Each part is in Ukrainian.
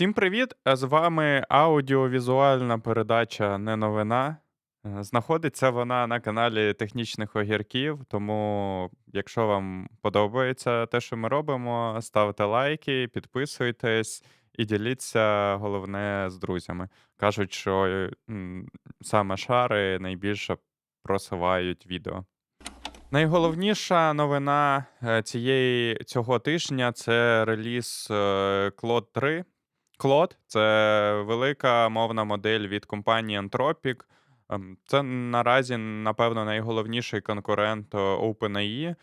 Всім привіт! Е, З вами аудіовізуальна передача Не новина. Е, Знаходиться вона на каналі Технічних Огірків. Тому, якщо вам подобається те, що ми робимо, ставте лайки, підписуйтесь і діліться головне з друзями. Кажуть, що саме шари найбільше просувають відео. Найголовніша новина е, цієї цього тижня це реліз Claude 3. Claude — це велика мовна модель від компанії Anthropic. Ем, Це наразі, напевно, найголовніший конкурент е, OpenAI.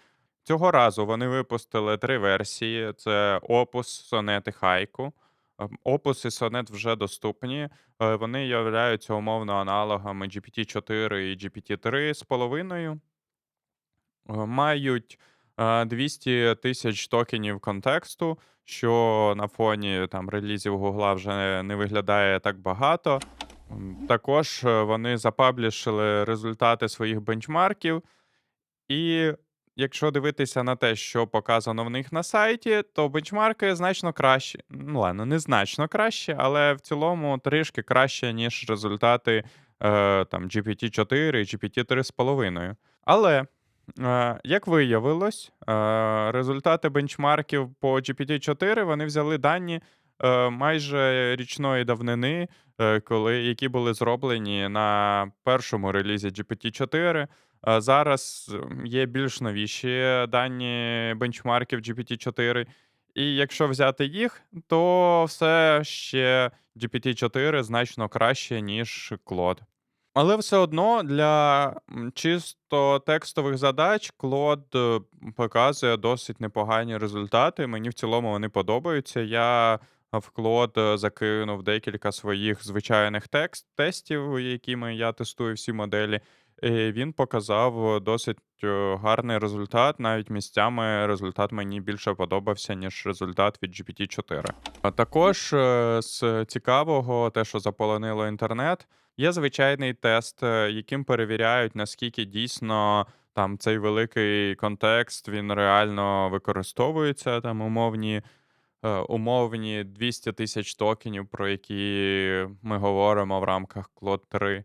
Цього разу вони випустили три версії: це Opus, Sonnet і Haiku. Ем, Opus і Sonnet вже доступні. Е, Вони являються умовно аналогами GPT-4 і GPT-3 з половиною. Е, Мають е, 200 тисяч токенів контексту, що на фоні там релізів Гугла вже не виглядає так багато. Також е, вони запаблішили результати своїх бенчмарків. І якщо дивитися на те, що показано в них на сайті, то бенчмарки значно кращі. Ну ладно, не значно краще, але в цілому трішки краще, ніж результати е, там GPT-4 і GPT 3,5. Але Як виявилось, е, результати бенчмарків по GPT-4 вони взяли дані е, майже річної давнини, е, коли, які були зроблені на першому релізі GPT-4. Е, Зараз є більш новіші дані бенчмарків GPT-4. І якщо взяти їх, то все ще GPT-4 значно краще, ніж Claude. Але все одно для чисто текстових задач Claude е, показує досить непогані результати. Мені в цілому вони подобаються. Я в Claude е, закинув декілька своїх звичайних текст тестів, якими я тестую всі моделі. Він показав досить е, гарний результат. Навіть місцями результат мені більше подобався, ніж результат від GPT-4. А також е, з цікавого, те, що заполонило інтернет. Є звичайний тест, е, яким перевіряють, наскільки дійсно там цей великий контекст він реально використовується. Там умовні, е, умовні 200 тисяч токенів, про які ми говоримо в рамках Claude 3.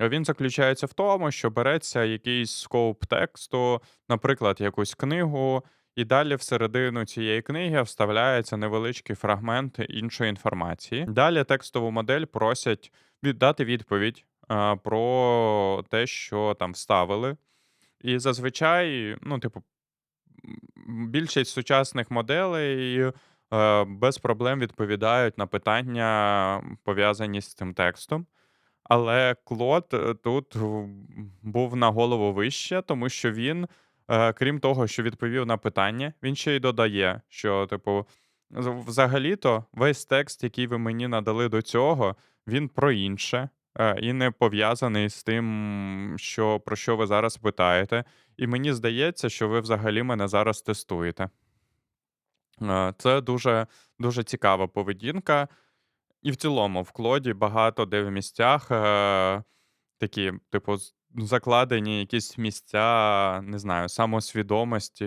Він заключається в тому, що береться якийсь скоуп тексту, наприклад, якусь книгу, і далі всередину цієї книги вставляється невеличкий фрагмент іншої інформації. Далі текстову модель просять віддати відповідь а, про те, що там вставили. І зазвичай, ну, типу, більшість сучасних моделей е, без проблем відповідають на питання, пов'язані з цим текстом. Але Клод е, тут був на голову вище, тому що він, е, крім того, що відповів на питання, він ще й додає, що, типу, взагалі-то весь текст, який ви мені надали до цього, він про інше е, і не пов'язаний з тим, що, про що ви зараз питаєте. І мені здається, що ви взагалі мене зараз тестуєте. Е, Це дуже, дуже цікава поведінка. І в цілому в Клоді багато де в місцях е, такі, типу, з- закладені якісь місця, не знаю, самосвідомості,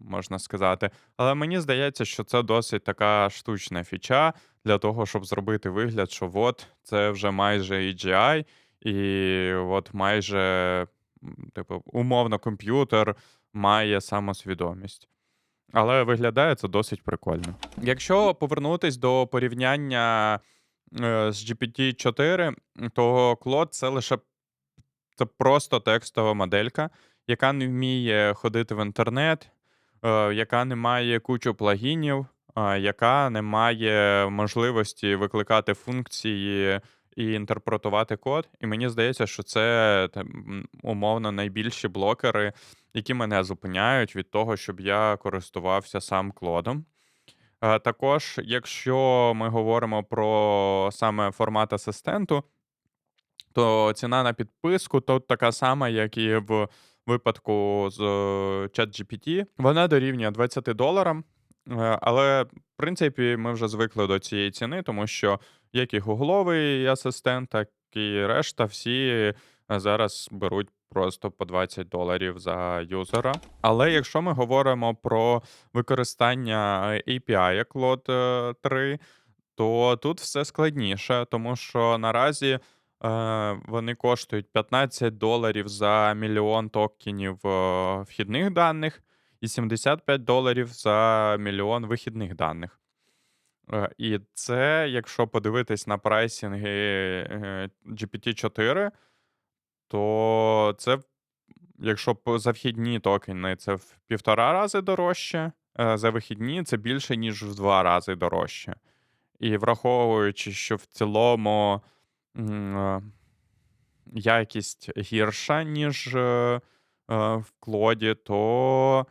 можна сказати. Але мені здається, що це досить така штучна фіча для того, щоб зробити вигляд, що от це вже майже AGI, і от майже, типу, умовно, комп'ютер має самосвідомість. Але виглядає це досить прикольно. Якщо повернутись до порівняння е, з GPT-4, то Claude це лише це просто текстова моделька, яка не вміє ходити в інтернет, е, яка не має кучу плагінів, яка не має можливості викликати функції і інтерпретувати код. І мені здається, що це там, умовно найбільші блокери, які мене зупиняють від того, щоб я користувався сам клодом. Е, Також, якщо ми говоримо про саме формат асистенту, то ціна на підписку тут така сама, як і в випадку з е, ChatGPT. Вона дорівнює 20 доларам. Е, Але, в принципі, ми вже звикли до цієї ціни, тому що як і гугловий асистент, так і решта, всі е, зараз беруть просто по 20 доларів за юзера. Але якщо ми говоримо про використання API як Claude 3, то тут все складніше, тому що наразі, е, вони коштують 15 доларів за мільйон токенів, е, вхідних даних і 75 доларів за мільйон вихідних даних. Е, і це, якщо подивитись на прайсинги, е, GPT-4, то це, якщо за вхідні токени, це в 1,5 рази дорожче, е, за вихідні це більше, ніж в 2 рази дорожче. І враховуючи, що в цілому, якість гірша, ніж, в Клоді, то,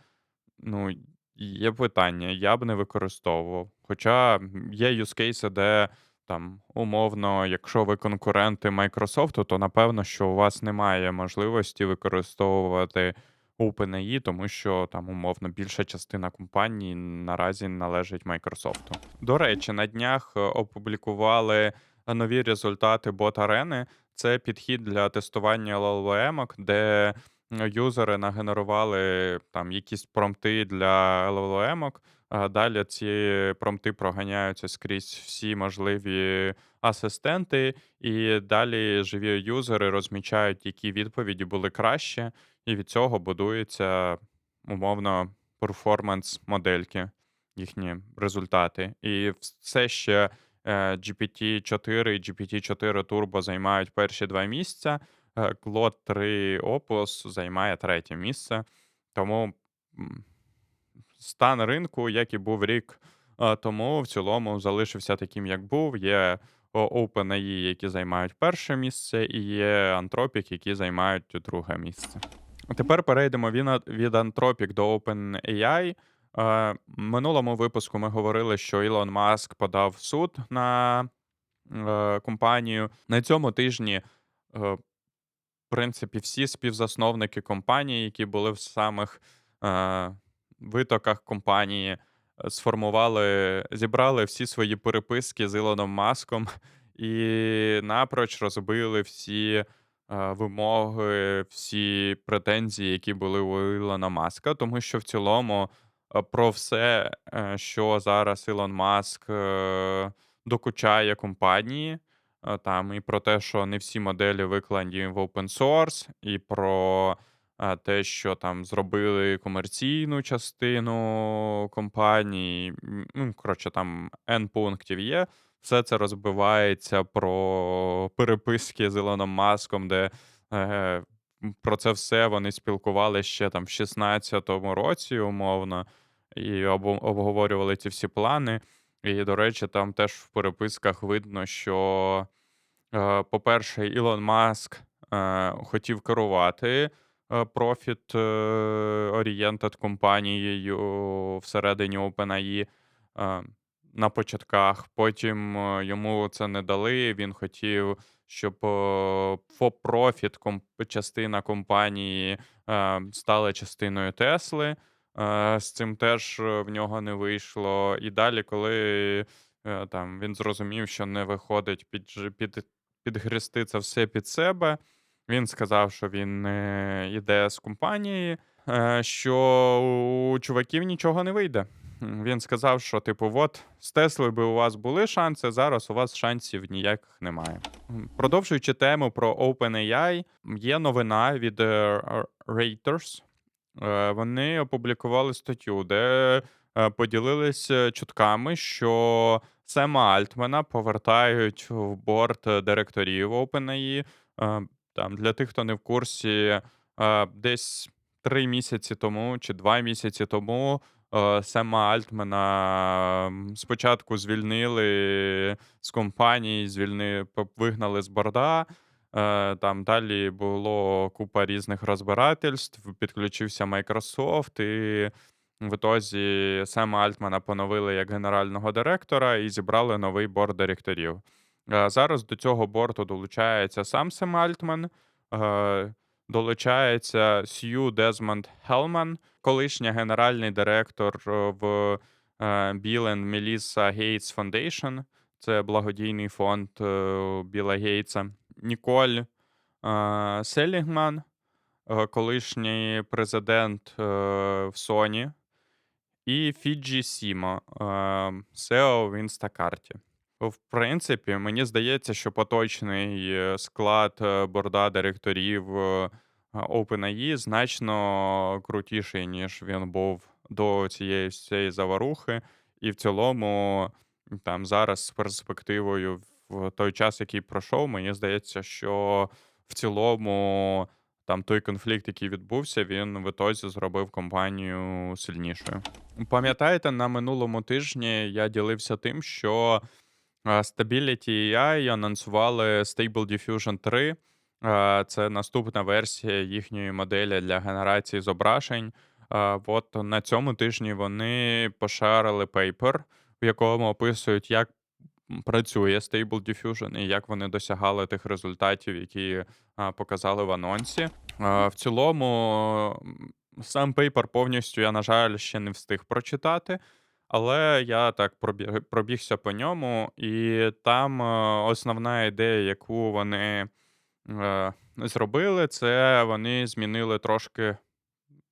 ну, є питання, я б не використовував. Хоча є юзкейси, де там, умовно, якщо ви конкуренти "Майкрософту", то напевно, що у вас немає можливості використовувати OpenAI, тому що там, умовно, більша частина компаній наразі належить "Майкрософту". До речі, на днях е, опублікували нові результати бот-арени. Це підхід для тестування LLM-ок, де юзери нагенерували там якісь промпти для LLM-ок, а далі ці промпти проганяються скрізь всі можливі асистенти, і далі живі юзери розмічають, які відповіді були краще, і від цього будується умовно перформанс модельки, їхні результати. І все ще е, GPT-4 і GPT-4 Turbo займають перші два місця. Е, Claude 3 Opus займає третє місце. Тому стан ринку, як і був рік тому, в цілому залишився таким, як був. Є OpenAI, які займають перше місце, і є Anthropic, які займають друге місце. Тепер перейдемо від, Anthropic до OpenAI. Минулому випуску ми говорили, що Ілон Маск подав суд на е, компанію. На цьому тижні, е, принципі, всі співзасновники компанії, які були в самих е, витоках компанії, е, сформували, зібрали всі свої переписки з Ілоном Маском і напроч розбили всі е, вимоги, всі претензії, які були у Ілона Маска, тому що в цілому е, про все, що зараз Ілон Маск докучає компанії, е, там і про те, що не всі моделі викладені в open source, і про е, те, що там зробили комерційну частину компанії. Ну, коротше, там N пунктів є. Все це розбивається про переписки з Ілоном Маском, де е, про це все вони спілкувалися ще там в 16-му році, умовно, і обговорювали ці всі плани. І, до речі, там теж в переписках видно, що, е, по-перше, Ілон Маск е, хотів керувати профіт орієнтед компанією всередині OpenAI е, на початках. Потім е, йому це не дали. Він хотів, щоб for-profit частина компанії е, стала частиною Тесли. Е, З цим теж е, в нього не вийшло. І далі, коли е, там він зрозумів, що не виходить під, під, підгрести це все під себе. Він сказав, що він е, іде з компанії, що у чуваків нічого не вийде. Він сказав, що, типу, от з Теслою би у вас були шанси, зараз у вас шансів ніяких немає. Продовжуючи тему про OpenAI, є новина від Reuters. Е, Вони опублікували статтю, де е, поділилися чутками, що Сема Альтмана повертають в борт директорів OpenAI. Е, Там, для тих, хто не в курсі, е, десь три місяці тому чи два місяці тому е, Сема Альтмана м, спочатку звільнили з компанії, звільни, по- вигнали з борда. Е, Там далі було купа різних розбирательств, підключився Microsoft, і в ітозі Сема Альтмана поновили як генерального директора і зібрали новий борд директорів. Е, Зараз до цього борту долучається сам Сем Альтман, е, долучається Сью Дезмонд Хелман, колишній генеральний директор в Біл Меліса Гейтс Foundation. Це благодійний фонд Біла Гейтса. Ніколь е, Селігман, е, колишній президент е, в Sony. І Фіджі Сімо, SEO в Інстакарті. В принципі, мені здається, що поточний склад борда директорів OpenAI значно крутіший, ніж він був до цієї всієї заварухи. І в цілому, там зараз з перспективою в той час, який пройшов, мені здається, що в цілому там той конфлікт, який відбувся, він в ітозі зробив компанію сильнішою. Пам'ятаєте, на минулому тижні я ділився тим, що а, Stability AI анонсували Stable Diffusion 3. Це наступна версія їхньої моделі для генерації зображень. От на цьому тижні вони пошарили пейпер, в якому описують, як працює Stable Diffusion і як вони досягали тих результатів, які показали в анонсі. В цілому, сам пейпер повністю я, на жаль, ще не встиг прочитати. Але я так пробіг, пробігся по ньому, і там основна ідея, яку вони зробили, це вони змінили трошки,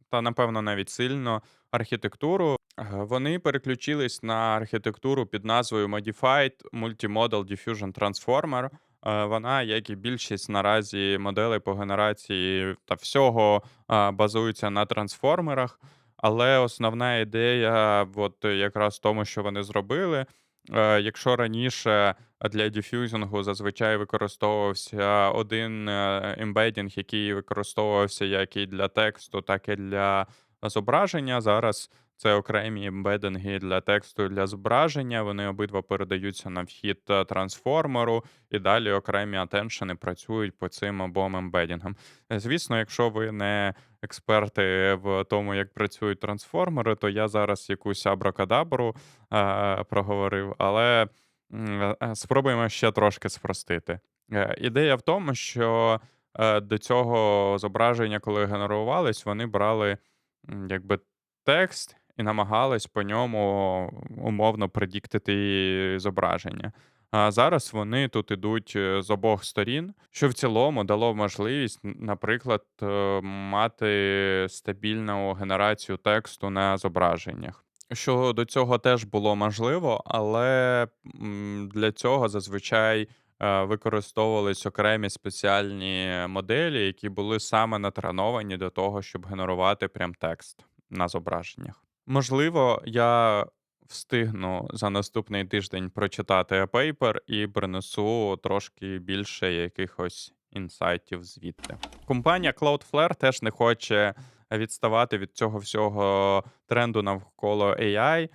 та напевно навіть сильно архітектуру. Вони переключились на архітектуру під назвою Modified Multimodal Diffusion Transformer. Е, Вона, як і більшість наразі моделей по генерації та всього, е, базується на трансформерах. Але основна ідея, от якраз в тому, що вони зробили. Е, Якщо раніше для дифюзінгу зазвичай використовувався один е, ембедінг, який використовувався як і для тексту, так і для зображення. Зараз це окремі ембединги для тексту для зображення. Вони обидва передаються на вхід е, трансформеру, і далі окремі атеншени працюють по цим обом ембедінгам. Е, Звісно, якщо ви не експерти в тому, як працюють трансформери, то я зараз якусь абракадабру е, проговорив, але е, спробуємо ще трошки спростити. Е, ідея в тому, що е, до цього зображення, коли генерувались, вони брали якби текст і намагались по ньому умовно предіктити зображення. А зараз вони тут ідуть е, з обох сторін, що в цілому дало можливість, наприклад, е, мати стабільну генерацію тексту на зображеннях. Що до цього теж було можливо, але для цього зазвичай е, використовувались окремі спеціальні моделі, які були саме натреновані до того, щоб генерувати прям текст на зображеннях. Можливо, я встигну за наступний тиждень прочитати пейпер і принесу трошки більше якихось інсайтів звідти. Компанія Cloudflare теж не хоче відставати від цього всього тренду навколо AI,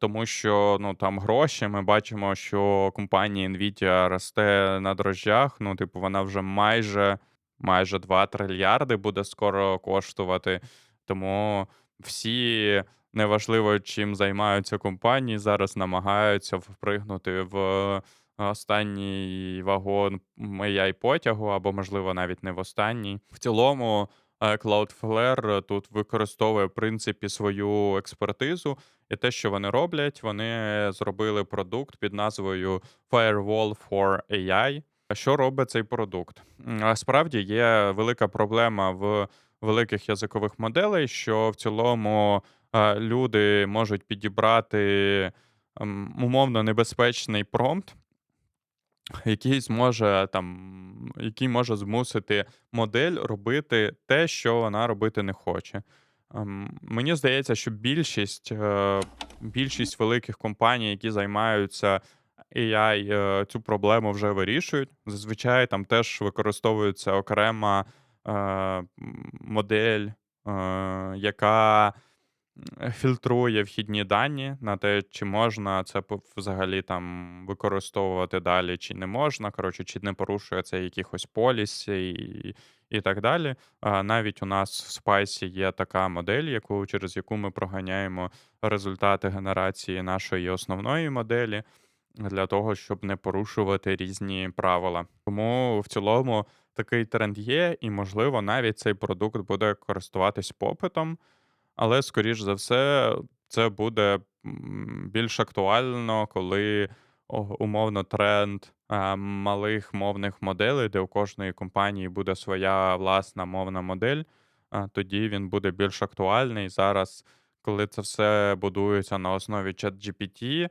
тому що ну там гроші. Ми бачимо, що компанія Nvidia росте на дрожжах. Ну, типу, вона вже майже майже 2 трильярди буде скоро коштувати. Тому всі, неважливо чим займаються компанії, зараз намагаються впригнути в останній вагон ai потягу, або, можливо, навіть не в останній. В цілому, е, Cloudflare тут використовує, в принципі, свою експертизу. І те, що вони роблять, вони зробили продукт під назвою Firewall for AI. Що робить цей продукт? Справді є велика проблема в великих язикових моделей, що в цілому е, люди можуть підібрати ем, умовно небезпечний промпт, який зможе там, який може змусити модель робити те, що вона робити не хоче. Ем, Мені здається, що більшість, е, більшість великих компаній, які займаються AI, е, цю проблему вже вирішують. Зазвичай там теж використовується окрема модель, яка фільтрує вхідні дані на те, чи можна це взагалі там використовувати далі, чи не можна. Коротше, чи не порушує це якихось полісі і, і так далі. Навіть у нас в Spice є така модель, яку, через яку ми проганяємо результати генерації нашої основної моделі для того, щоб не порушувати різні правила. Тому в цілому такий тренд є, і, можливо, навіть цей продукт буде користуватись попитом, але, скоріш за все, це буде більш актуально, коли умовно тренд малих мовних моделей, де у кожної компанії буде своя власна мовна модель, тоді він буде більш актуальний. Зараз, коли це все будується на основі ChatGPT,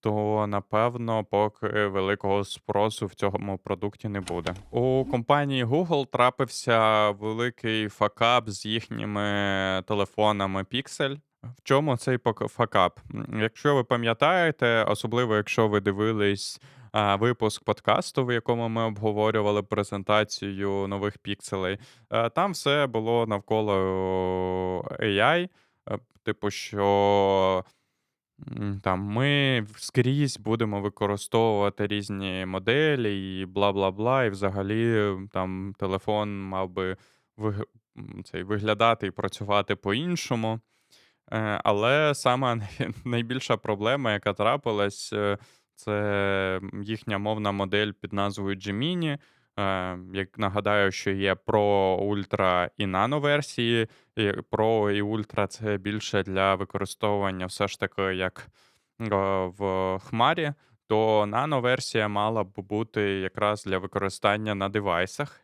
то напевно, поки великого спросу в цьому продукті не буде. У компанії Google трапився великий факап з їхніми телефонами Pixel. В чому цей факап? Якщо ви пам'ятаєте, особливо якщо ви дивились а, випуск подкасту, в якому ми обговорювали презентацію нових пікселей, е, там все було навколо AI. е, Типу, що М, Там ми скрізь будемо використовувати різні моделі і бла бла бла. І взагалі там телефон мав би виг... цей, виглядати і працювати по-іншому. Е, Але сама най- найбільша проблема, яка трапилась, е, це їхня мовна модель під назвою Gemini. Е, Як нагадаю, що є Pro, Ultra і Nano версії. І Pro і Ultra це більше для використовування все ж таки як е, в хмарі, то Nano версія мала б бути якраз для використання на девайсах.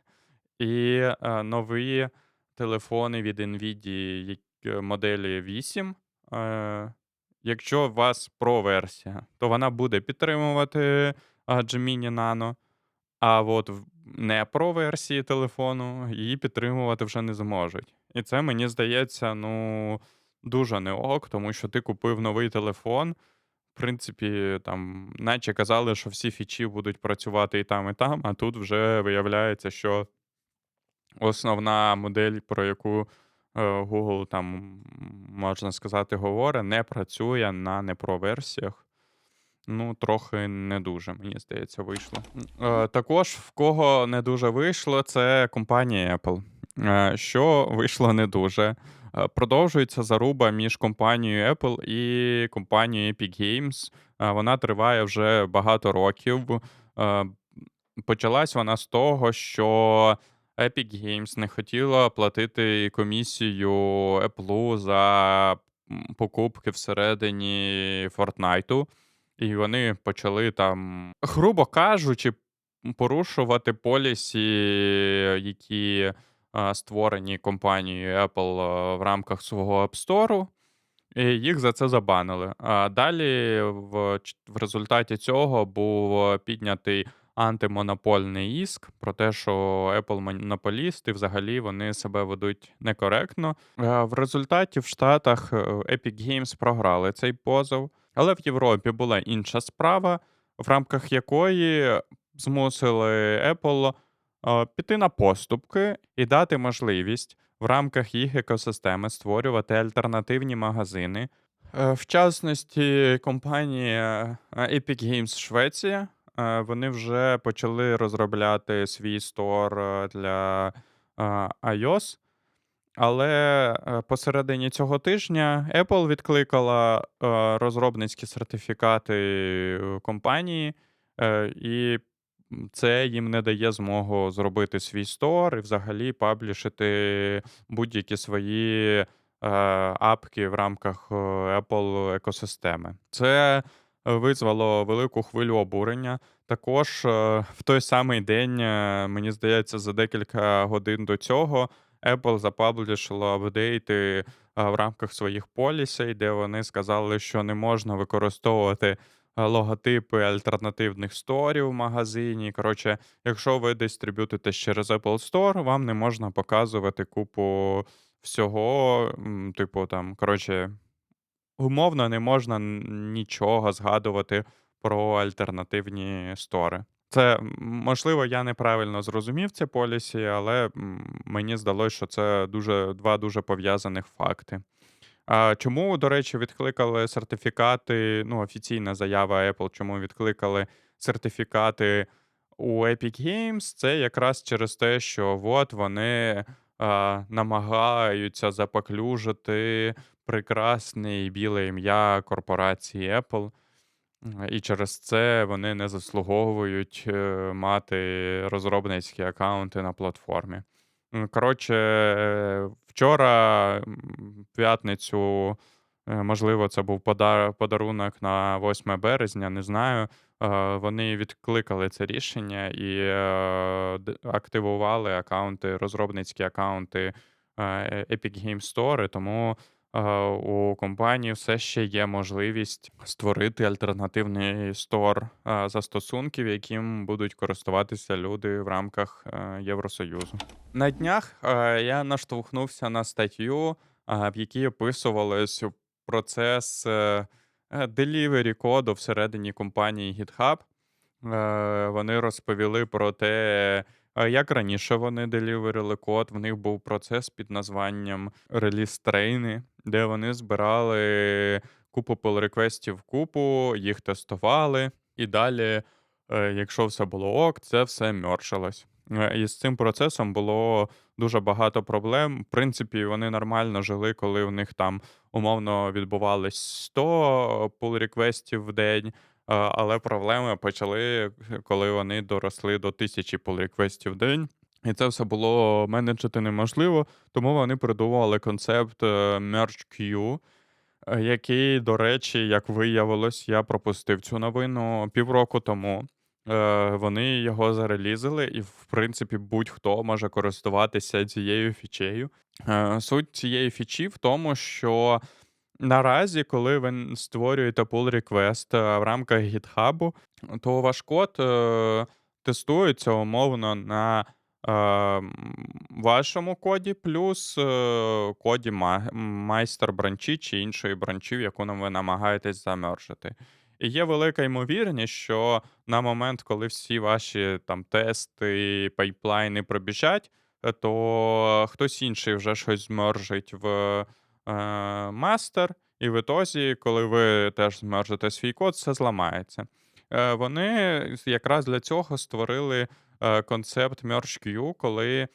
І е, нові телефони від NVIDIA, моделі 8. Е, якщо у вас Pro версія, то вона буде підтримувати Gemini Nano. А от не Pro версії телефону її підтримувати вже не зможуть. І це мені здається, ну, дуже не ок, тому що ти купив новий телефон. В принципі, там, наче казали, що всі фічі будуть працювати і там, і там, а тут вже виявляється, що основна модель, про яку е, Google там, можна сказати, говорить, не працює на не Pro версіях. Ну, трохи не дуже, мені здається, вийшло. Е, також в кого не дуже вийшло, це компанія Apple. Е, що вийшло не дуже. Е, продовжується заруба між компанією Apple і компанією Epic Games. Е, вона триває вже багато років. Е, почалась вона з того, що Epic Games не хотіла платити комісію Apple за покупки всередині Fortnite. І вони почали там, грубо кажучи, порушувати полісі, які а, створені компанією Apple в рамках свого App Store, і їх за це забанили. А далі в, в результаті цього був піднятий антимонопольний іск про те, що Apple монополіст і взагалі вони себе ведуть некоректно. Е, В результаті в Штатах е, Epic Games програли цей позов, але в Європі була інша справа, в рамках якої змусили Apple е, піти на поступки і дати можливість в рамках їх екосистеми створювати альтернативні магазини. Е, В частності, компанія е, Epic Games Швеція. Вони вже почали розробляти свій стор для iOS. Але е, посередині цього тижня Apple відкликала е, розробницькі сертифікати е, компанії, і це їм не дає змогу зробити свій стор і взагалі паблішити будь-які свої апки в рамках Apple екосистеми. Це визвало велику хвилю обурення. Також в той самий день, мені здається, за декілька годин до цього. Apple запаблішила апдейти в рамках своїх полісей, де вони сказали, що не можна використовувати логотипи альтернативних сторів в магазині. Коротше, якщо ви дистриб'ютитесь через Apple Store, вам не можна показувати купу всього. Типу, там, коротше, умовно не можна нічого згадувати про альтернативні стори. Це можливо, я неправильно зрозумів це полісі, але мені здалося, що це дуже два дуже пов'язаних факти. А чому, до речі, відкликали сертифікати? Ну, офіційна заява Apple, чому відкликали сертифікати у Epic Games, це якраз через те, що от вони а, намагаються запоклюжити прекрасне і біле ім'я корпорації Apple. І через це вони не заслуговують е, мати розробницькі аккаунти на платформі. Коротше, е, вчора, п'ятницю, е, можливо, це був подар- подарунок на 8 березня, не знаю. Вони відкликали це рішення і активували аккаунти, розробницькі аккаунти Epic Games Store, тому у компанії все ще є можливість створити альтернативний стор застосунків, яким будуть користуватися люди в рамках е, Євросоюзу. На днях е, я наштовхнувся на статтю, е, в якій описувалось процес е, коду всередині компанії GitHub. Вони розповіли про те, як раніше вони деліверили код. В них був процес під названням реліз трейни, де вони збирали купу pull реквестів купу, їх тестували, і далі, е, якщо все було ок, це все мершилось. Е, І з цим процесом було дуже багато проблем. В принципі, вони нормально жили, коли в них там умовно відбувалось 100 pull реквестів в день. Але проблеми почали, коли вони доросли до тисячі pull в день. І це все було менеджити неможливо, тому вони придумали концепт е, Merge Queue, е, який, до речі, як виявилось, я пропустив цю новину півроку тому. Е, Вони його зарелізили, і, в принципі, будь-хто може користуватися цією фічею. Суть цієї фічі в тому, що Наразі, коли ви створюєте pull request е, в рамках GitHub, то ваш код е, тестується умовно на е, вашому коді, плюс е, коді майстер бранчі чи іншої бранчі, в яку ви намагаєтесь замержити. І є велика ймовірність, що на момент, коли всі ваші там тести, пайплайни пробіжать, е, то хтось інший вже щось змержить в е, мастер, і в ітозі, коли ви теж змержите свій код, все зламається. Е, Вони якраз для цього створили е, концепт Merge Queue, коли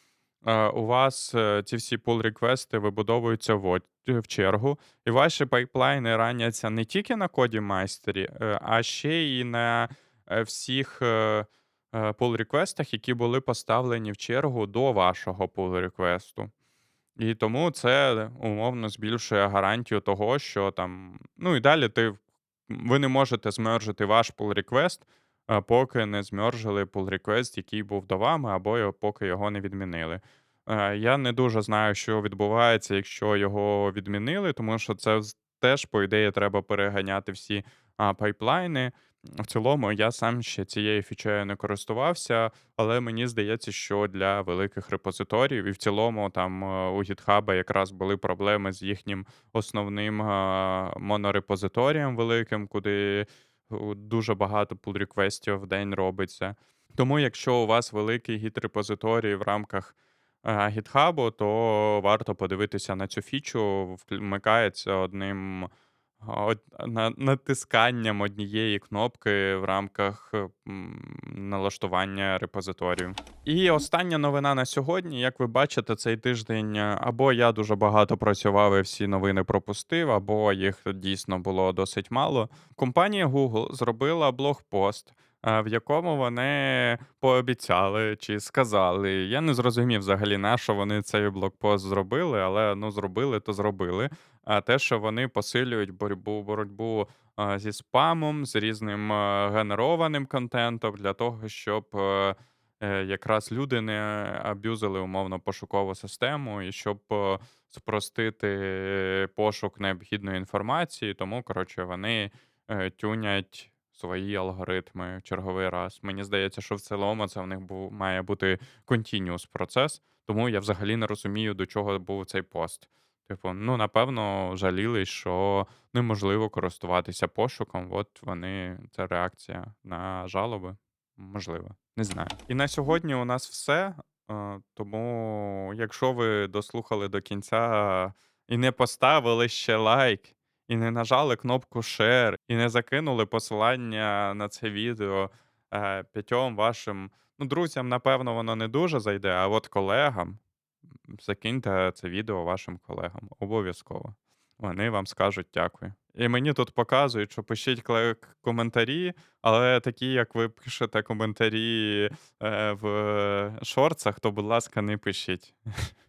е, у вас е, ці всі pull реквести вибудовуються в, чергу, і ваші пайплайни раняться не тільки на коді майстері, е, а ще й на е, всіх. е, е, pull реквестах, які були поставлені в чергу до вашого pull реквесту. І тому це умовно збільшує гарантію того, що там. Ну і далі ти ви не можете змержити ваш pull request, а, поки не змержили pull request, який був до вами, або поки його не відмінили. Е, Я не дуже знаю, що відбувається, якщо його відмінили, тому що це теж, по ідеї, треба переганяти всі а, пайплайни. В цілому, я сам ще цією фічею не користувався. Але мені здається, що для великих репозиторіїв і в цілому там е, у GitHub якраз були проблеми з їхнім основним е, монорепозиторієм великим, куди е, дуже багато pull-реквестів в день робиться. Тому, якщо у вас великий гіт-репозиторій в рамках GitHub, то варто подивитися на цю фічу. Вмикається одним На натисканням однієї кнопки в рамках, е, налаштування репозиторію. І остання новина на сьогодні. Як ви бачите, цей тиждень е, або я дуже багато працював і всі новини пропустив, або їх дійсно було досить мало. Компанія Google зробила блогпост, е, в якому вони пообіцяли чи сказали. Я не зрозумів взагалі, на що вони цей блогпост зробили, але ну зробили, то зробили а те, що вони посилюють боротьбу боротьбу зі спамом, з різним генерованим контентом для того, щоб е, е, якраз люди не аб'юзили умовно пошукову систему, і щоб е, спростити пошук необхідної інформації. Тому, коротше, вони тюнять свої алгоритми в черговий раз. Мені здається, що в цілому це в них був має бути continuous процес, тому я взагалі не розумію, до чого був цей пост. Типу, ну, напевно, жаліли, що неможливо користуватися пошуком. От вони, це реакція на жалоби. Можливо, не знаю. І на сьогодні у нас все. Тому, якщо ви дослухали до кінця і не поставили ще лайк, і не нажали кнопку Share, і не закинули посилання на це відео е, п'ятьом вашим ну, друзям, напевно, воно не дуже зайде, а от колегам. Закиньте це відео вашим колегам. Обов'язково. Вони вам скажуть дякую. І мені тут показують, що пишіть коментарі, але такі, як ви пишете коментарі е, в шорцах, то, будь ласка, не пишіть.